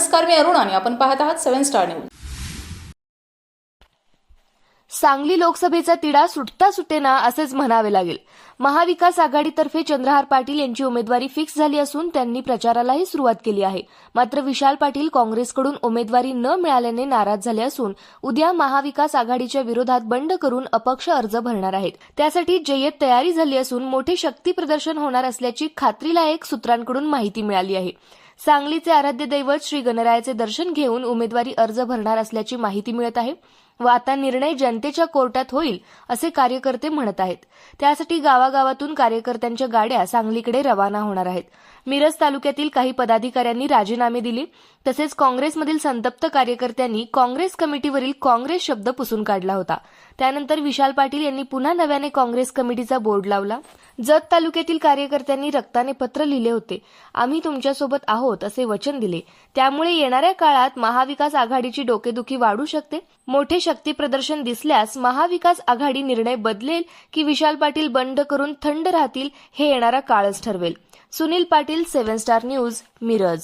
नमस्कार मी अरुण आणि आपण पाहत आहात सेव्हन स्टार न्यूज. सांगली लोकसभेचा तिढा सुटता सुटेना असेच म्हणावे लागेल. महाविकास आघाडीतर्फे चंद्रहार पाटील यांची उमेदवारी फिक्स झाली असून त्यांनी प्रचारालाही सुरुवात केली आहे. मात्र विशाल पाटील काँग्रेसकडून उमेदवारी न मिळाल्याने नाराज झाले असून उद्या महाविकास आघाडीच्या विरोधात बंड करून अपक्ष अर्ज भरणार आहेत. त्यासाठी जय्यत तयारी झाली असून मोठे शक्ती प्रदर्शन होणार असल्याची खात्रीलायक सूत्रांकडून माहिती मिळाली आहे. सांगलीचे आराध्य दैवत श्री गणरायाचे दर्शन घेऊन उमेदवारी अर्ज भरणार असल्याची माहिती मिळत आहे. व आता निर्णय जनतेच्या कोर्टात होईल असे कार्यकर्ते म्हणत आहेत. त्यासाठी गावागावातून कार्यकर्त्यांच्या गाड्या सांगलीकडे रवाना होणार आहेत. मिरज तालुक्यातील काही पदाधिकाऱ्यांनी राजीनामे दिले तसेच काँग्रेसमधील संतप्त कार्यकर्त्यांनी काँग्रेस कमिटीवरील काँग्रेस शब्द पुसून काढला होता. त्यानंतर विशाल पाटील यांनी पुन्हा नव्याने काँग्रेस कमिटीचा बोर्ड लावला. जत तालुक्यातील कार्यकर्त्यांनी रक्ताने पत्र लिहिले होते. आम्ही तुमच्यासोबत आहोत असे वचन दिले. त्यामुळे येणाऱ्या काळात महाविकास आघाडीची डोकेदुखी वाढू शकते. मोठे शक्ती प्रदर्शन दिसल्यास महाविकास आघाडी निर्णय बदलेल की विशाल पाटील बंड करून थंड राहतील हे येणारा काळच ठरवेल. Sunil Patil seven star news Miraj.